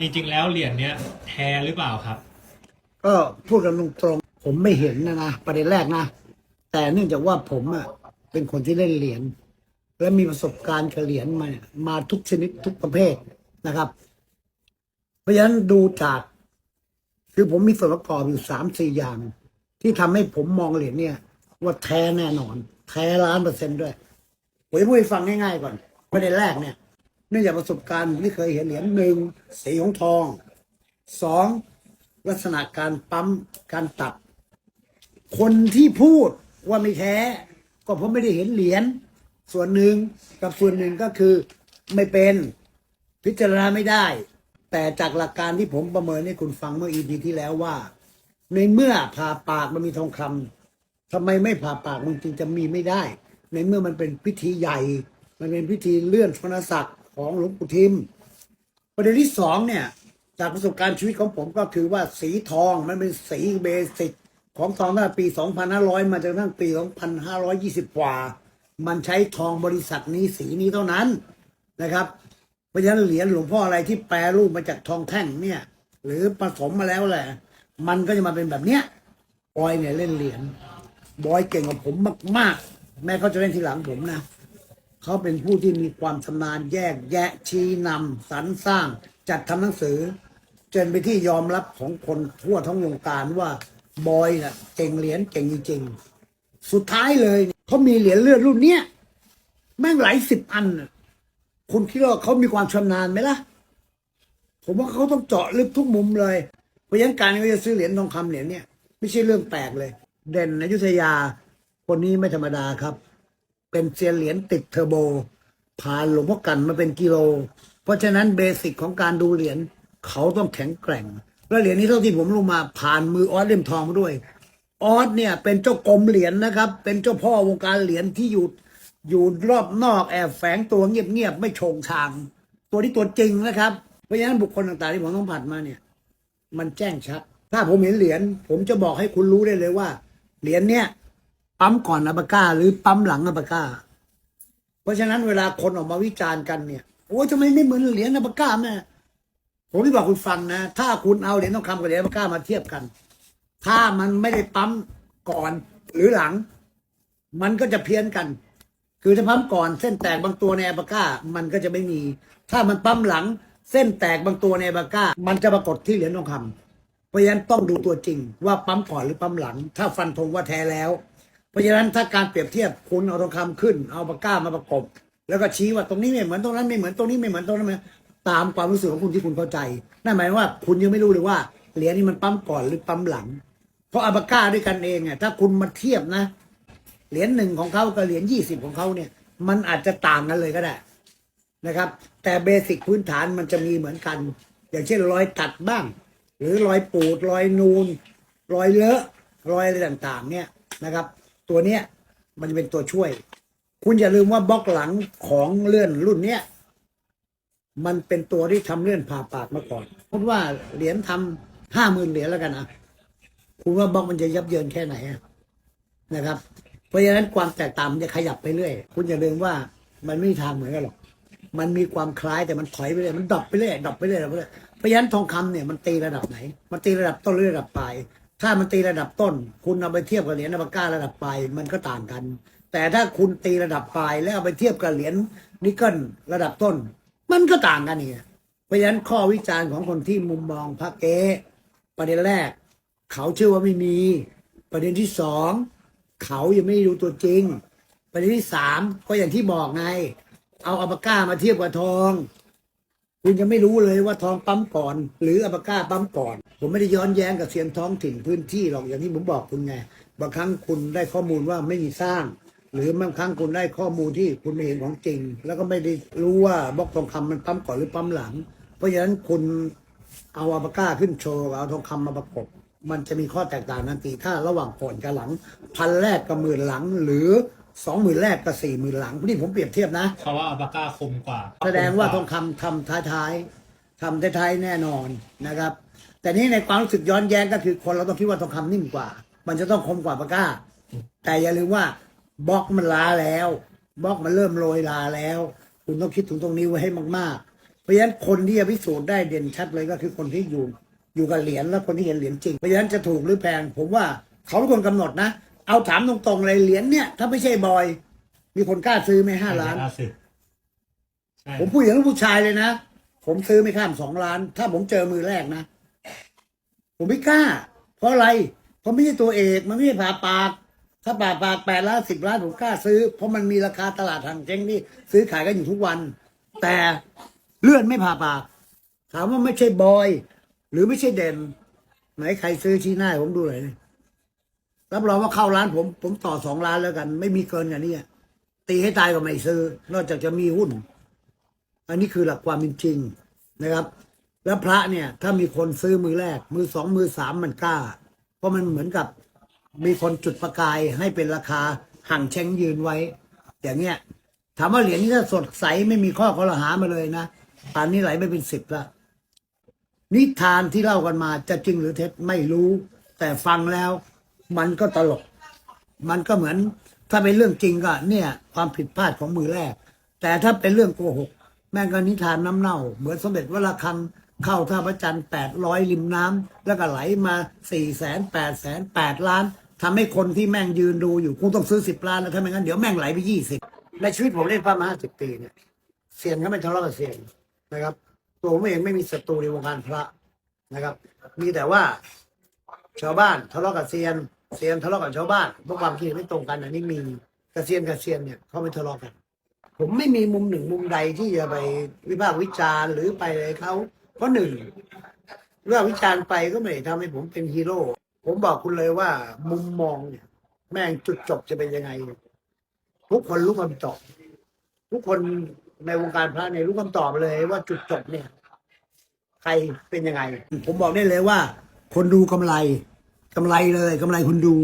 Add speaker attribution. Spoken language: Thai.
Speaker 1: จริงๆ แล้วเหรียญเนี้ยแท้หรือเปล่าครับ
Speaker 2: ก็พูดกันตรงๆผมไม่เห็นนะนะประเด็นแรกนะ แต่เนื่องจากว่าผมอะเป็นคนที่เล่นเหรียญและมีประสบการณ์กับเหรียญมาเนี่ยมาทุกชนิดทุกประเภทนะครับ เพราะฉะนั้นดูจาก คือผมมีส่วนประกอบอยู่สามสี่อย่าง ที่ทำให้ผมมองเหรียญเนี่ย ว่าแท้แน่นอน แท้ล้านเปอร์เซ็นต์ด้วยผมจะพูดให้ฟังง่ายๆก่อนประเด็นแรกเนี่ย เนื่องจากประสบการณ์ที่เคยเห็นเหรียญหนึ่งสีของทองสองลักษณะการปั๊มการตัด คนที่พูดว่าไม่แท้ ก็เพราะไม่ได้เห็นเหรียญส่วนหนึ่งกับส่วนหนึ่งก็คือไม่เป็นพิจารณาไม่ได้ แต่จากหลักการที่ผมประเมินให้คุณฟังเมื่ออีพีที่แล้วว่า ในเมื่อผ่าปากมันมีทองคำทำไมไม่ผ่าปากมันจึงจะมีไม่ได้ ในเมื่อมันเป็นพิธีใหญ่ มันเป็นพิธีเลื่อนชนศักดิ์ ของหลวงปู่ทิม ประเด็นที่สองเนี่ย จากประสบการณ์ชีวิตของผมก็คือว่าสีทองมันเป็นสีเบสิกของทองตั้งแต่ปี 2500 มาจนกระทั่งปี 2520 กว่า มันใช้ทองบริษัทนี้สีนี้เท่านั้นนะครับ เพราะฉะนั้นเหรียญหลวงพ่ออะไรที่แปรรูปมาจากทองแท่งเนี่ย หรือผสมมาแล้วแหละ มันก็จะมาเป็นแบบเนี้ยบอยเนี่ยเล่นเหรียญบอยเก่งกว่าผมมาก ๆ แม้เขาจะเล่นทีหลังผมนะ เขาเป็นผู้ที่มีความชำนาญแยกแยะชี้นำสรรสร้าง จัดทำหนังสือ จนไปที่ยอมรับของคนทั่วทั้งวงการว่าบอยน่ะเก่งเหรียญเก่งจริงๆสุดท้ายเลยเขามีเหรียญเลือดรุ่นเนี้ยแม่งหลายสิบอันน่ะคุณคิดว่าเขามีความชำนาญไหมล่ะ ผมว่าเขาต้องเจาะลึกทุกมุมเลยเพราะฉะนั้นการที่จะซื้อเหรียญทองคำเหรียญเนี่ยไม่ใช่เรื่องแปลกเลย เด่นอยุธยาคนนี้ไม่ธรรมดาครับ เป็นเซียนเหรียญติดเทอร์โบ ผ่านหลวงพ่อกันมาเป็นกิโล เพราะฉะนั้นเบสิกของการดูเหรียญเขาต้องแข็งแกร่ง และเหรียญนี้เท่าที่ผมลงมาผ่านมือออสเล่มทองมาด้วย ออสเนี่ยเป็นเจ้ากรมเหรียญนะครับ เป็นเจ้าพ่อวงการเหรียญที่อยู่อยู่รอบนอกแอบแฝงตัวเงียบๆไม่โชงชาง ตัวที่ตัวจริงนะครับ เพราะฉะนั้นบุคคลต่างๆที่ผมต้องผ่านมาเนี่ย มันแจ้งชัด ถ้าผมเห็นเหรียญผมจะบอกให้คุณรู้ได้เลยว่า เหรียญเนี่ย ปั๊มก่อนอัปก้า หรือปั๊มหลังอัปก้า เพราะฉะนั้นเวลาคนออกมาวิจารณ์กันเนี่ยโอ้ยทำไมไม่เหมือนเหรียญอัปก้าแม่ผมที่บอกคุณฟังนะ ถ้าคุณเอาเหรียญทองคำกับเหรียญอัปก้ามาเทียบกัน ถ้ามันไม่ได้ปั๊มก่อนหรือหลัง มันก็จะเพี้ยนกัน คือถ้าปั๊มก่อนเส้นแตกบางตัวในอัปก้า มันก็จะไม่มี ถ้ามันปั๊มหลัง เส้นแตกบางตัวในอัปก้า มันจะปรากฏที่เหรียญทองคำเพราะฉะนั้นต้องดูตัวจริงว่าปั๊มก่อนหรือปั๊มหลัง ถ้าฟันธงว่าแท้แล้ว เพราะฉะนั้นถ้าการเปรียบเทียบคุณเอาทองคำขึ้น เอาปากกามาประกบ แล้วก็ชี้ว่าตรงนี้ไม่เหมือนตรงนั้นไม่เหมือนตรงนี้ไม่เหมือนตรงนั้นตามความรู้สึกของคุณที่คุณเข้าใจนั่นหมายว่าคุณยังไม่รู้เลยว่าเหรียญนี้มันปั๊มก่อนหรือปั๊มหลัง เพราะอัปากาด้วยกันเองอะถ้าคุณมาเทียบนะเหรียญหนึ่งของเขากับเหรียญยี่สิบของเขาเนี่ย มันอาจจะต่างกันเลยก็ได้นะครับ แต่เบสิกพื้นฐานมันจะมีเหมือนกัน อย่างเช่นรอยตัดบ้าง หรือรอยปูดรอยนูนรอยเลอะรอยอะไรต่างๆ เนี่ยนะครับ ตัวเนี้ยมันจะเป็นตัวช่วย คุณอย่าลืมว่าบล็อกหลังของเลื่อนรุ่นเนี้ยมันเป็นตัวที่ทำเลื่อนผ่าปากมาก่อนพูดว่าเหรียญทำห้าหมื่นเหรียญแล้วกันนะคุณว่าบล็อกมันจะยับเยินแค่ไหนนะครับ เพราะฉะนั้นความแตกต่างมันจะขยับไปเรื่อย คุณอย่าลืมว่ามันไม่มีทางเหมือนกันหรอก มันมีความคล้ายแต่มันถอยไปเรื่อย มันดรอปไปเรื่อยดรอปไปเรื่อยดรอปไปเรื่อยเพราะฉะนั้นทองคำเนี่ยมันตีระดับไหน มันตีระดับต้นหรือระดับปลาย ถ้ามันตีระดับต้น คุณเอาไปเทียบกับเหรียญนาฬิการะดับปลายมันก็ต่างกัน แต่ถ้าคุณตีระดับปลายแล้วเอาไปเทียบกับเหรียญนิกเกิลระดับต้น มันก็ต่างกันนี่เพราะฉะนั้นข้อวิจารณ์ของคนที่มุมมองพระเก๊ประเด็นแรก เขาเชื่อว่าไม่มี ประเด็นที่สองเขายังไม่รู้ตัวจริง ประเด็นที่สามก็อย่างที่บอกไง เอาอัปากามาเทียบกับทอง คุณจะไม่รู้เลยว่าทองปั๊มก่อน หรืออัปากาปั๊มก่อน ผมไม่ได้ย้อนแย้งกับเซียนท้องถิ่นพื้นที่หรอกอย่างที่ผมบอกคุณไงบางครั้งคุณได้ข้อมูลว่าไม่มีสร้าง หรือบางครั้งคุณได้ข้อมูลที่คุณไม่เห็นของจริง แล้วก็ไม่ได้รู้ว่าบล็อกทองคำมันปั๊มก่อนหรือปั๊มหลัง เพราะฉะนั้นคุณเอาอัปากาขึ้นโชว์เอาทองคำมาประกบมันจะมีข้อแตกต่างทันทีถ้าระหว่างก่อนกับหลัง พันแรกกับหมื่นหลังหรือ สองหมื่นแรกกับสี่หมื่นหลังนี่ผมเปรียบเทียบนะ
Speaker 1: เขาว่าอัลปาก้าคมกว่า
Speaker 2: แสดงว่า
Speaker 1: ค
Speaker 2: ท
Speaker 1: ม
Speaker 2: อง
Speaker 1: ก
Speaker 2: คำทำท้ายๆทำท้ายๆแน่นอนนะครับ แต่นี่ในความรู้สึกย้อนแย้งก็คือคนเราต้องคิดว่าทองคำนิ่มกว่า มันจะต้องคมกว่าปากกาแต่อย่าลืมว่าบล็อกมันลาแล้วบล็อกมันเริ่มโรยลาแล้ว คุณต้องคิดถึงตรงนี้ไว้ให้มากๆ เพราะราะฉะนั้นคนที่จะพิสูจน์ได้เด่นชัดเลยก็คือคนที่อยู่อยู่กับเหรียญและคนที่เห็นเหรียญจริงเพราะฉะนั้นจะถูกหรือแพงผมว่าเขาเป็นคนกำหนดนะ เอาถามตรงๆเลยเหรียญเนี่ย ถ้าไม่ใช่บอย มีคนกล้าซื้อไหมห้าล้าน
Speaker 1: ล่าสุดใช่
Speaker 2: ผมพูดอย่างนั้นผู้ชายเลยนะ ผมซื้อไม่ข้ามสองล้าน ถ้าผมเจอมือแรกนะ ผมไม่กล้า เพราะอะไร เพราะไม่ใช่ตัวเอกมันไม่ใช่ผ่าปาก ถ้าผ่าปากแปดล้านสิบล้านผมกล้าซื้อ เพราะมันมีราคาตลาดทางเจ๊งที่ซื้อขายกันอยู่ทุกวัน แต่เลื่อนไม่ผ่าปาก ถามว่าไม่ใช่บอย หรือไม่ใช่เด่น ไหนใครซื้อชี้หน้าให้ผมดูหน่อยดิ รับรองว่าเข้าร้านผม ผมต่อสองล้านแล้วกัน ไม่มีเกินกันนี้ตีให้ตายก็ไม่ซื้อ นอกจากจะมีหุ้น อันนี้คือหลักความเป็นจริงนะครับ แล้วพระเนี่ย ถ้ามีคนซื้อมือแรก มือสองมือสามมันกล้า เพราะมันเหมือนกับมีคนจุดประกายให้เป็นราคาห่างแชงยืนไว้ อย่างเงี้ยถามว่าเหรียญนี้ถ้าสดใสไม่มีข้อข้อรหามาเลยนะป่านนี้ไหลไปเป็นสิบละนิทานที่เล่ากันมาจะจริงหรือเท็จไม่รู้ แต่ฟังแล้ว มันก็ตลก มันก็เหมือน ถ้าเป็นเรื่องจริงก็ เนี่ย ความผิดพลาดของมือแรก แต่ถ้าเป็นเรื่องโกหก แม่งก็นิทานน้ำเน่า เหมือนสมเด็จวระฆังเข้าท่าพระจันทร์แปดร้อยริมน้ำแล้วก็ไหลมาสี่แสนแปดแสนแปดล้านทำให้คนที่แม่งยืนดูอยู่คงต้องซื้อสิบล้านนะถ้าไม่งั้นเดี๋ยวแม่งไหลไปยี่สิบในชีวิตผมเล่นพระมาห้าสิบปีเนี่ยเซียนก็ไม่ทะเลาะกับเซียนนะครับ ตัวผมเองไม่มีศัตรูในวงการพระนะครับ มีแต่ว่าชาวบ้านทะเลาะกับเซียน เซียนทะเลาะกับชาวบ้านเพราะความคิดไม่ตรงกันอันนี้มีแต่เซียนกับเซียนเนี่ยเขาไม่ทะเลาะกัน ผมไม่มีมุมหนึ่งมุมใดที่จะไปวิพากษ์วิจารณ์หรือไปอะไรเขาเพราะหนึ่งเรื่องวิจารณ์ไปก็ไม่ได้ทำให้ผมเป็นฮีโร่ผมบอกคุณเลยว่า มุมมองเนี่ย แม่งจุดจบจะเป็นยังไง ทุกคนรู้คำตอบ ทุกคนในวงการพระเนี่ยรู้คำตอบเลยว่าจุดจบเนี่ย ใครเป็นยังไง ผมบอกได้เลยว่า คนดูกำไร กำไรเลยกำไรคุณดู